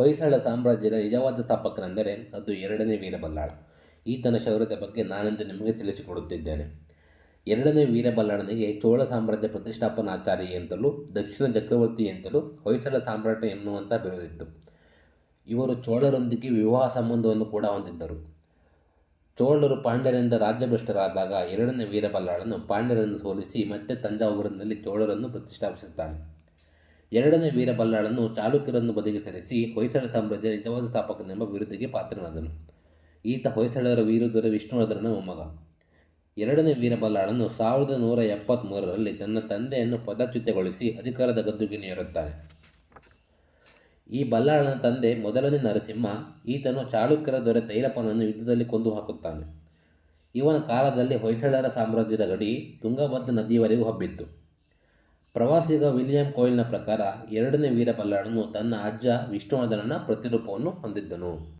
ಹೊಯ್ಸಳ ಸಾಮ್ರಾಜ್ಯದ ನಿಜವಾದ ಸ್ಥಾಪಕನೆಂದರೆ ಅದು ಎರಡನೇ ವೀರಬಲ್ಲಾಳ. ಈತನ ಶೌರ್ಯದ ಬಗ್ಗೆ ನಾನೆಂದು ನಿಮಗೆ ತಿಳಿಸಿಕೊಡುತ್ತಿದ್ದೇನೆ. ಎರಡನೇ ವೀರಬಲ್ಲಾಳನಿಗೆ ಚೋಳ ಸಾಮ್ರಾಜ್ಯ ಪ್ರತಿಷ್ಠಾಪನಾಚಾರಿ ಎಂತಲೂ, ದಕ್ಷಿಣ ಚಕ್ರವರ್ತಿ ಎಂತಲೂ ಹೊಯ್ಸಳ ಸಾಮ್ರಾಟ ಎನ್ನುವಂಥ ಬೆರೆದಿತ್ತು ಇವರು ಚೋಳರೊಂದಿಗೆ ವಿವಾಹ ಸಂಬಂಧವನ್ನು ಕೂಡ ಹೊಂದಿದ್ದರು. ಚೋಳರು ಪಾಂಡ್ಯರಿಂದ ರಾಜ್ಯಭ್ರಷ್ಟರಾದಾಗ ಎರಡನೇ ವೀರಬಲ್ಲಾಳನು ಪಾಂಡ್ಯರನ್ನು ಸೋಲಿಸಿ ಮತ್ತೆ ತಂಜಾವೂರಿನಲ್ಲಿ ಚೋಳರನ್ನು ಪ್ರತಿಷ್ಠಾಪಿಸುತ್ತಾನೆ. ಎರಡನೇ ವೀರಬಲ್ಲಾಳನ್ನು ಚಾಲುಕ್ಯರನ್ನು ಬದಿಗೆ ಸರಿಸಿ ಹೊಯ್ಸಳ ಸಾಮ್ರಾಜ್ಯ ನಿಜವಾದ ಸ್ಥಾಪಕನೆಂಬ ವಿರುದ್ಧಗೆ ಪಾತ್ರನಾದನು. ಈತ ಹೊಯ್ಸಳರ ವೀರದೊರೆ ವಿಷ್ಣುವರ್ಧನ ಮೊಮ್ಮಗ. ಎರಡನೇ ವೀರಬಲ್ಲಾಳನು ಸಾವಿರದ ನೂರ ಎಪ್ಪತ್ತ್ಮೂರರಲ್ಲಿ ತನ್ನ ತಂದೆಯನ್ನು ಪದಚ್ಯುತಗೊಳಿಸಿ ಅಧಿಕಾರದ ಗದ್ದುಗೆ ಏರುತ್ತಾನೆ ಈ ಬಲ್ಲಾಳನ ತಂದೆ ಮೊದಲನೇ ನರಸಿಂಹ ಈತನು ಚಾಲುಕ್ಯರ ದೊರೆ ತೈಲಪ್ಪನನ್ನು ಯುದ್ಧದಲ್ಲಿ ಕೊಂದು ಹಾಕುತ್ತಾನೆ. ಇವನ ಕಾಲದಲ್ಲಿ ಹೊಯ್ಸಳರ ಸಾಮ್ರಾಜ್ಯದ ಗಡಿ ತುಂಗಭದ್ರ ನದಿಯವರೆಗೂ ಹಬ್ಬಿತ್ತು. ಪ್ರವಾಸಿಗ ವಿಲಿಯಂ ಕೊಯ್ಲ್ನ ಪ್ರಕಾರ ಎರಡನೇ ವೀರಬಲ್ಲಾಳನು ತನ್ನ ಅಜ್ಜ ವಿಷ್ಣುವರ್ಧನನ ಪ್ರತಿರೂಪವನ್ನು ಹೊಂದಿದ್ದನು.